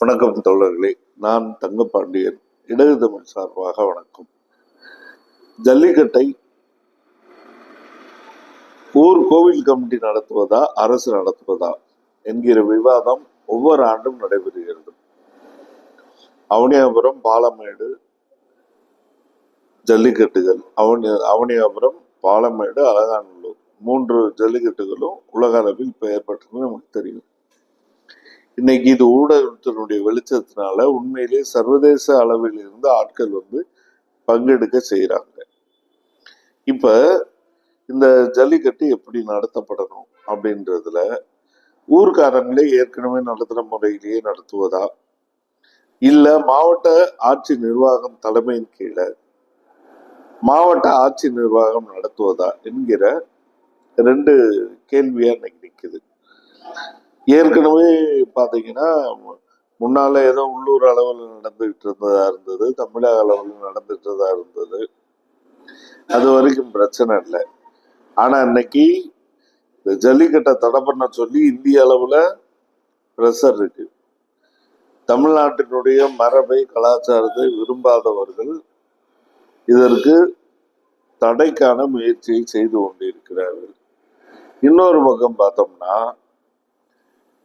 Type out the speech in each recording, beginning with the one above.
வணக்கம் தோழர்களே. நான் தங்கப்பாண்டியன் இடது தமிழ் சார்பாக வணக்கம். ஜல்லிக்கட்டை ஊர் கோவில் கமிட்டி நடத்துவதா அரசு நடத்துவதா என்கிற விவாதம் ஒவ்வொரு ஆண்டும் நடைபெறுகிறது. அவனியாபுரம் பாலமேடு ஜல்லிக்கட்டுகள் அவனி அவனியாபுரம் பாலமேடு அலங்காநல்லூர் மூன்று ஜல்லிக்கட்டுகளும் உலக அளவில் பெயர் பெற்றது நமக்கு தெரியும். இன்னைக்கு இது ஊடகத்தினுடைய வெளிச்சத்தினால உண்மையிலே சர்வதேச அளவில் இருந்து ஆட்கள் வந்து பங்கெடுக்க செய்கிறாங்க இப்ப இந்த ஜல்லிக்கட்டு எப்படி நடத்தப்படணும் அப்படின்றதுல ஊர்க்காரங்களே ஏற்கனவே நடத்துகிற முறையிலேயே நடத்துவதா? இல்லை மாவட்ட ஆட்சி நிர்வாகம் தலைமையின் கீழே மாவட்ட ஆட்சி நிர்வாகம் நடத்துவதா என்கிற ரெண்டு கேள்வியா இன்னைக்கு நிற்குது ஏற்கனவே பார்த்தீங்கன்னா முன்னால் ஏதோ உள்ளூர் அளவில் நடந்துகிட்டு இருந்ததா இருந்தது தமிழக அளவில் நடந்துட்டதா இருந்தது. அது வரைக்கும் பிரச்சனை இல்லை. ஆனால் இன்னைக்கு இந்த ஜல்லிக்கட்டை தடை பண்ண சொல்லி இந்திய அளவில் ப்ரெஷர் இருக்கு. தமிழ்நாட்டினுடைய மரபை கலாச்சாரத்தை விரும்பாதவர்கள் இதற்கு தடைக்கான முயற்சியை செய்து கொண்டிருக்கிறார்கள். இன்னொரு பக்கம் பார்த்தோம்னா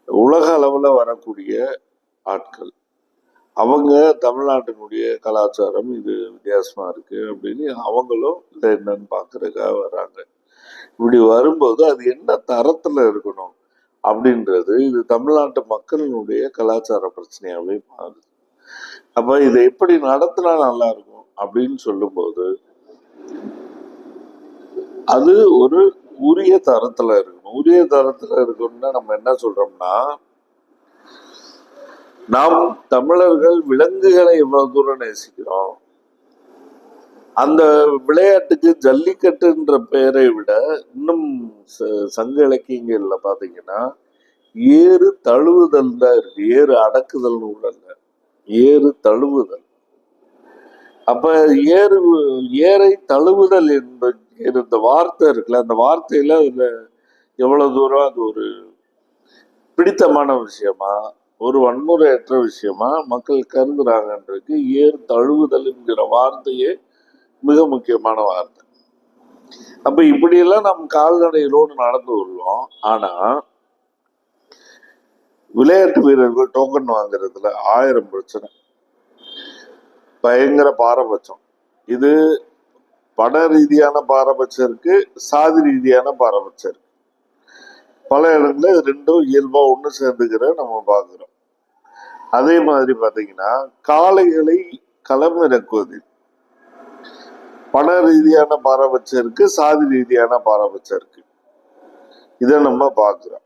உலக அளவில் வரக்கூடிய ஆட்கள். அவங்க தமிழ்நாட்டினுடைய கலாச்சாரம் இது வித்தியாசமாக இருக்குது அப்படின்னு அவங்களும் இதை என்னன்னு பார்க்குறதுக்காக வராங்க இப்படி வரும்போது அது என்ன தரத்தில் இருக்கணும் அப்படின்றது இது தமிழ்நாட்டு மக்களினுடைய கலாச்சார பிரச்சனையாகவே மாறுது. அப்போ இதை எப்படி நடத்தினா நல்லா இருக்கும் அப்படின்னு சொல்லும்போது அது ஒரு உரிய தரத்தில் இருக்கணும். உரிய தரத்துல இருக்கணும்னா நம்ம என்ன சொல்றோம்னா நாம் தமிழர்கள் விலங்குகளை எவ்வளவு தூரம் நேசிக்கிறோம். அந்த விளையாட்டுக்கு ஜல்லிக்கட்டுன்ற பெயரை விட இன்னும் ச- சங்க இலக்கியங்கள்ல பாத்தீங்கன்னா ஏறு தழுவுதல் தான் இருக்கு. ஏறு அடக்குதல் கூட ஏறு தழுவுதல். அப்ப ஏறு ஏரை தழுவுதல் என்பது இந்த வார்த்தை இருக்குல்ல அந்த வார்த்தையில அதுல எவ்வளவு தூரம் அது ஒரு பிடித்தமான விஷயமா ஒரு வன்முறையற்ற விஷயமா மக்கள் கருதுறாங்கன்றது ஏர் தழுவுதல் என்கிற வார்த்தையே மிக முக்கியமான வார்த்தை. அப்ப இப்படியெல்லாம் நம் கால்நடைகளோடு நடந்து உள்ளோம் ஆனா விளையாட்டு வீரர்கள் டோக்கன் வாங்குறதுல ஆயிரம் பிரச்சனை. பயங்கர பாரபட்சம். இது பட ரீதியான பாரபட்சம் இருக்கு சாதி ரீதியான பாரபட்சம் இருக்கு. பல இடங்களில் இது ரெண்டும் இயல்பாக ஒன்று சேர்ந்துக்கிற நம்ம பார்க்குறோம். அதே மாதிரி பார்த்தீங்கன்னா காளைகளை களமிறக்குவதில் பண ரீதியான பாரபட்சம் இருக்கு சாதி ரீதியான பாரபட்சம் இருக்கு இதை நம்ம பார்க்குறோம்.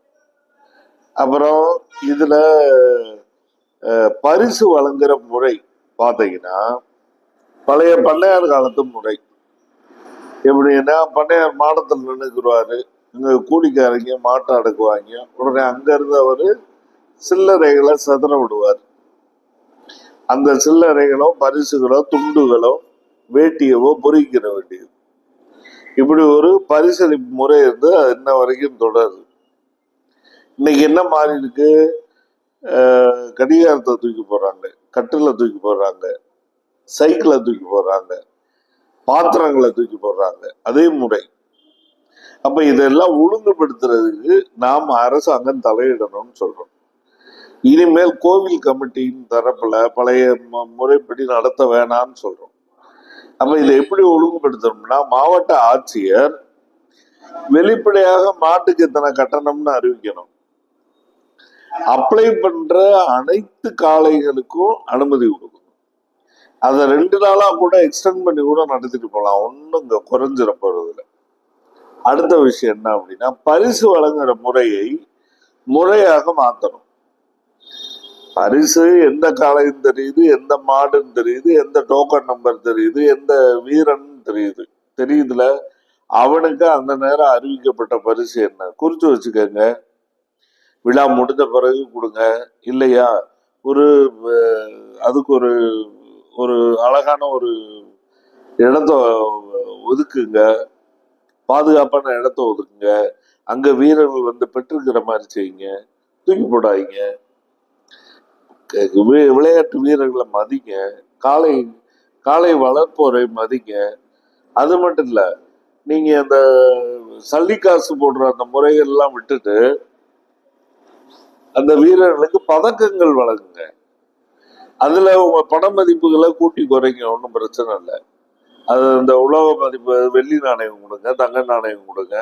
அப்புறம் இதில் பரிசு வழங்குற முறை பார்த்தீங்கன்னா பழைய பண்ணையார் காலத்து முறை. எப்படின்னா பண்ணையார் மாடத்தில் நின்றுக்குருவாரு இங்க கூலிக்காரங்க மாட்டை அடக்குவாங்க. உடனே அங்க அவர் சில்லறைகளை சதுர விடுவார். அந்த சில்லறைகளோ பரிசுகளோ துண்டுகளோ வேட்டியவோ பொறிக்கிற வேண்டியது. இப்படி ஒரு பரிசளிப்பு முறை இருந்து அது இன்ன வரைக்கும் தொடருது. இன்னைக்கு என்ன மாறி இருக்கு? கடிகாரத்தை தூக்கி போடுறாங்க கட்டில தூக்கி போடுறாங்க சைக்கிளை தூக்கி போடுறாங்க பாத்திரங்களை தூக்கி போடுறாங்க. அதே முறை. அப்ப இதெல்லாம் ஒழுங்குபடுத்துறதுக்கு நாம் அரசாங்கம் தலையிடணும்னு சொல்றோம். இனிமேல் கோவில் கமிட்டியின் தரப்புல பழைய முறைப்படி நடத்த வேணாம்னு சொல்றோம். அப்ப இதை எப்படி ஒழுங்குபடுத்தணும்னா மாவட்ட ஆட்சியர் வெளிப்படையாக மாட்டுக்கு இத்தனை கட்டணம்னு அறிவிக்கணும். அப்ளை பண்ற அனைத்து காளைகளுக்கும் அனுமதி கொடுக்கணும். அதை ரெண்டு நாளா கூட எக்ஸ்டெண்ட் பண்ணி கூட நடத்திட்டு போகலாம் ஒன்றும் இங்க குறைஞ்சிட போறதில்லை. அடுத்த விஷயம் என்ன அப்படின்னா பரிசு வழங்குற முறையை முறையாக மாத்தணும். பரிசு எந்த காளையும் தெரியுது எந்த மாடுன்னு தெரியுது எந்த டோக்கன் நம்பர் தெரியுது எந்த வீரன் தெரியுது. தெரியுதுல? அவனுக்கு அந்த நேரம் அறிவிக்கப்பட்ட பரிசு என்ன? குறிச்சு வச்சுக்கோங்க. விழா முடிஞ்ச பிறகு கொடுங்க. இல்லையா? ஒரு அதுக்கு ஒரு ஒரு அழகான ஒரு இடத்த ஒதுக்குங்க. பாதுகாப்பான இடத்த ஒதுக்குங்க. அங்க வீரர்கள் வந்து பெற்றிருக்கிற மாதிரி செய்யுங்க. தூக்கி போடாதீங்க. வி- விளையாட்டு வீரர்களை மதிங்க. காலை காலை வளர்ப்போரை மதிங்க. அது மட்டும் இல்ல நீங்க அந்த சல்லிக்காசு போடுற அந்த முறைகள்லாம் விட்டுட்டு அந்த வீரர்களுக்கு பதக்கங்கள் வழங்குங்க. அதுல உங்க பண மதிப்புகளை கூட்டி குறைங்க. ஒன்றும் பிரச்சனை இல்லை. அது இந்த உலக மதிப்பு வெள்ளி நாணயம் கொடுங்க தங்க நாணயம் கொடுங்க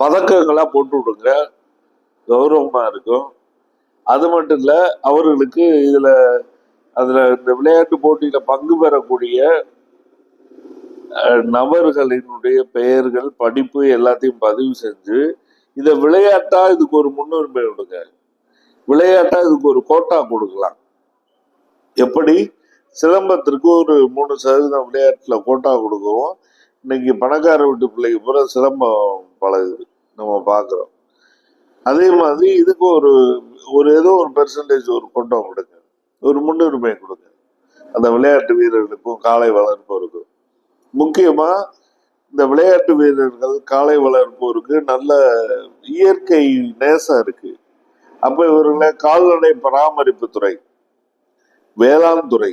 பதக்கங்களாக போட்டு விடுங்க. கௌரவமாக இருக்கும். அது மட்டும் இல்லை அவர்களுக்கு இதில் அதில் இந்த விளையாட்டு போட்டியில் பங்கு பெறக்கூடிய நபர்களினுடைய பெயர்கள் படிப்பு எல்லாத்தையும் பதிவு செஞ்சு இதை விளையாட்டா இதுக்கு ஒரு முன்னுரிமை கொடுங்க. விளையாட்டா இதுக்கு ஒரு கோட்டா கொடுக்கலாம். எப்படி? சிலம்பத்திற்கு ஒரு மூணு சதவீதம் விளையாட்டில் கோட்டா கொடுக்கவும் இன்னைக்கு பணக்கார வீட்டு பிள்ளைக்கு பூரா சிலம்பம் பழகுது நம்ம பார்க்குறோம் அதே மாதிரி இதுக்கு ஒரு ஒரு ஏதோ ஒரு பெர்சன்டேஜ் ஒரு கோட்டா கொடுங்க. ஒரு முன்னுரிமை கொடுங்க. அந்த விளையாட்டு வீரர்களுக்கும் காலை வளர்ப்போருக்கும் முக்கியமாக இந்த விளையாட்டு வீரர்கள் காலை வளர்ப்போருக்கு நல்ல இயற்கை நேசம் இருக்கு. அப்போ இவர்களை கால்நடை பராமரிப்பு துறை வேளாண் துறை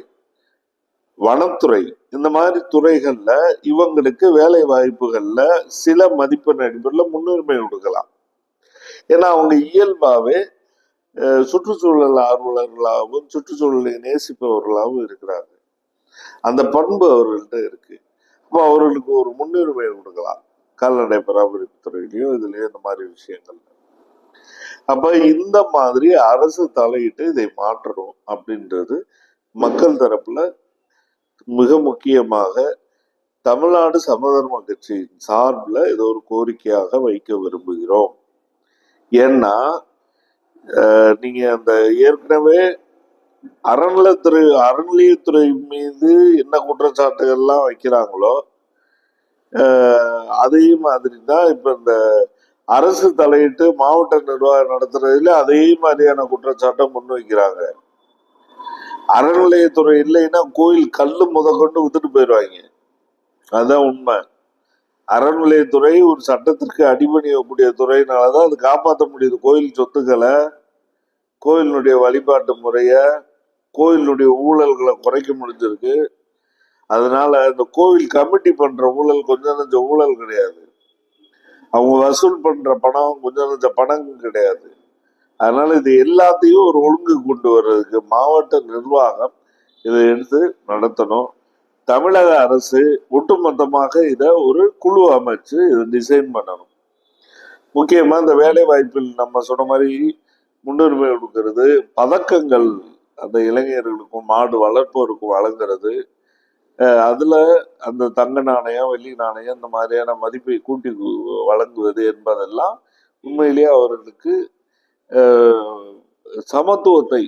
வனத்துறை. இந்த மாதிரி துறைகள்ல இவங்களுக்கு வேலை வாய்ப்புகள்ல சில மதிப்பெண் அடிப்படையில் முன்னுரிமை கொடுக்கலாம். ஏன்னா அவங்க இயல்பாவே சுற்றுச்சூழல் ஆர்வலர்களாகவும் சுற்றுச்சூழலை நேசிப்பவர்களாகவும் இருக்கிறாங்க அந்த பண்பு அவர்கள்ட்ட இருக்கு. அப்போ அவர்களுக்கு ஒரு முன்னுரிமை கொடுக்கலாம். கால்நடை பராமரிப்பு துறையிலையோ இதுலயோ இந்த மாதிரி விஷயங்கள் அப்ப இந்த மாதிரி அரசு தலையிட்டு இதை மாற்றணும் அப்படின்றது மக்கள் தரப்புல மிக முக்கியமாக தமிழ்நாடு சமதர்ம கட்சியின் சார்பில் ஏதோ ஒரு கோரிக்கையாக வைக்க விரும்புகிறோம். ஏன்னா நீங்கள் அந்த ஏற்கனவே அறநிலத்துறை அறநிலையத்துறை மீது என்ன குற்றச்சாட்டுகள்லாம் வைக்கிறாங்களோ அதே மாதிரி தான் இப்போ இந்த அரசு தலையிட்டு மாவட்ட நிர்வாகம் நடத்துறதுல அதே மாதிரியான குற்றச்சாட்டை முன்வைக்கிறாங்க. அறநிலையத்துறை இல்லைன்னா கோயில் கல்லு முதற்கொண்டு வித்துட்டு போயிடுவாங்க. அதுதான் உண்மை. அறநிலையத்துறை ஒரு சட்டத்திற்கு அடிபணியக்கூடிய துறையினாலதான் அது காப்பாற்ற முடியுது. கோயில் சொத்துக்களை கோயிலினுடைய வழிபாட்டு முறையை கோயிலுடைய ஊழல்களை குறைக்க முடிஞ்சிருக்கு. அதனால இந்த கோவில் கமிட்டி பண்ற ஊழல் கொஞ்சம் நஞ்ச ஊழல் கிடையாது. அவங்க வசூல் பண்ற பணம் கொஞ்சம் நஞ்ச பணம் கிடையாது. அதனால இது எல்லாத்தையும் ஒரு ஒழுங்கு கொண்டு வர்றதுக்கு மாவட்ட நிர்வாகம் இதை எடுத்து நடத்தணும். தமிழக அரசு ஒட்டுமொத்தமாக இதை ஒரு குழு அமைச்சு இதை டிசைன் பண்ணணும். முக்கியமாக இந்த வேலை வாய்ப்பில் நம்ம சொன்ன மாதிரி முன்னுரிமை கொடுக்கறது பதக்கங்கள் அந்த இளைஞர்களுக்கும் மாடு வளர்ப்போருக்கும் வழங்குறது அதில் அந்த தங்க நாணயம் வெள்ளி நாணயம் இந்த மாதிரியான மதிப்பை கூட்டி வழங்குவது என்பதெல்லாம் உண்மையிலேயே அவர்களுக்கு சமத்துவத்தை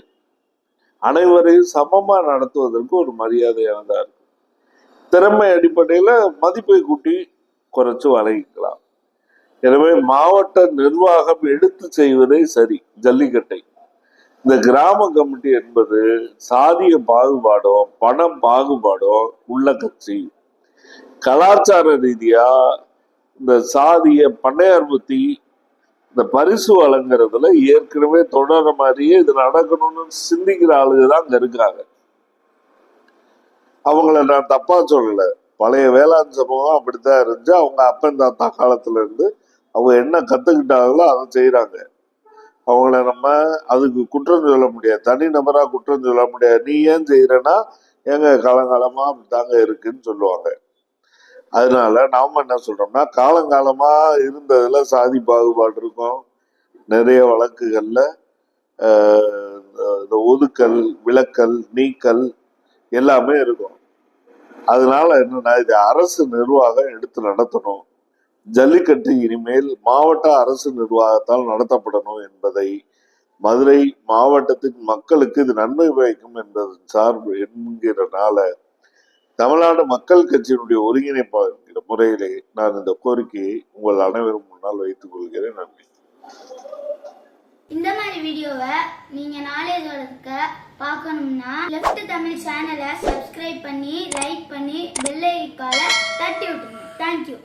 அனைவரையும் சமமா நடத்துவதற்கு ஒரு மரியாதையானதாக இருக்கும். திறமை அடிப்படையில மதிப்பை கூட்டி குறைச்சு வழங்கிக்கலாம் எனவே மாவட்ட நிர்வாகம் எடுத்து செய்வதே சரி ஜல்லிக்கட்டை. இந்த கிராம கமிட்டி என்பது சாதிய பாகுபாடோ பண பாகுபாடோ உள்ள கட்சி. கலாச்சார ரீதியா இந்த சாதிய பண்ணையார் புத்தி இந்த பரிசு வழங்குறதுல ஏற்கனவே தொடர மாதிரியே இது நடக்கணும்னு சிந்திக்கிற ஆளுங்க தான் அங்க இருக்காங்க. அவங்கள நான் தப்பா சொல்லல. பழைய வேளாண் சமூகம் அப்படித்தான் இருந்துச்சு. அவங்க அப்பன் தாத்தா காலத்துல இருந்து அவங்க என்ன கத்துக்கிட்டாங்களோ அதை செய்யறாங்க அவங்கள நம்ம அதுக்கு குற்றம் சொல்ல முடியாது. தனி நபரா குற்றம் சொல்ல முடியாது. நீ ஏன் செய்யறனா ஏங்க காலங்காலமா அப்படித்தாங்க இருக்குன்னு சொல்லுவாங்க. அதனால நாம என்ன சொல்றோம்னா காலங்காலமா இருந்ததுல சாதி பாகுபாடு இருக்கும். நிறைய வழக்குகள்ல இந்த ஒதுக்கல் விளக்கல் நீக்கல் எல்லாமே இருக்கும். அதனால என்னன்னா இது அரசு நிர்வாகம் எடுத்து நடத்தணும். ஜல்லிக்கட்டு இனிமேல் மாவட்ட அரசு நிர்வாகத்தால் நடத்தப்படணும் என்பதை மதுரை மாவட்டத்தின் மக்களுக்கு இது நன்மை பயக்கும் என்பது சார்பு என்கிறனால தமிழ்நாடு மக்கள் கட்சியினுடைய ஒருங்கிணைப்பாளர் முறையிலே நான் இந்த கோரிக்கையை உங்கள் அனைவரும் முன்னால் வைத்துக் கொள்கிறேன். நன்றி. இந்த மாதிரி வீடியோவை நீங்க நாலேஜோட இருக்க பார்க்கணும்னா லெஃப்ட் தமிழ் சேனலை சப்ஸ்கிரைப் பண்ணி லைக் பண்ணி பெல் ஐக்கால தட்டி விட்டுருங்க. தேங்க்யூ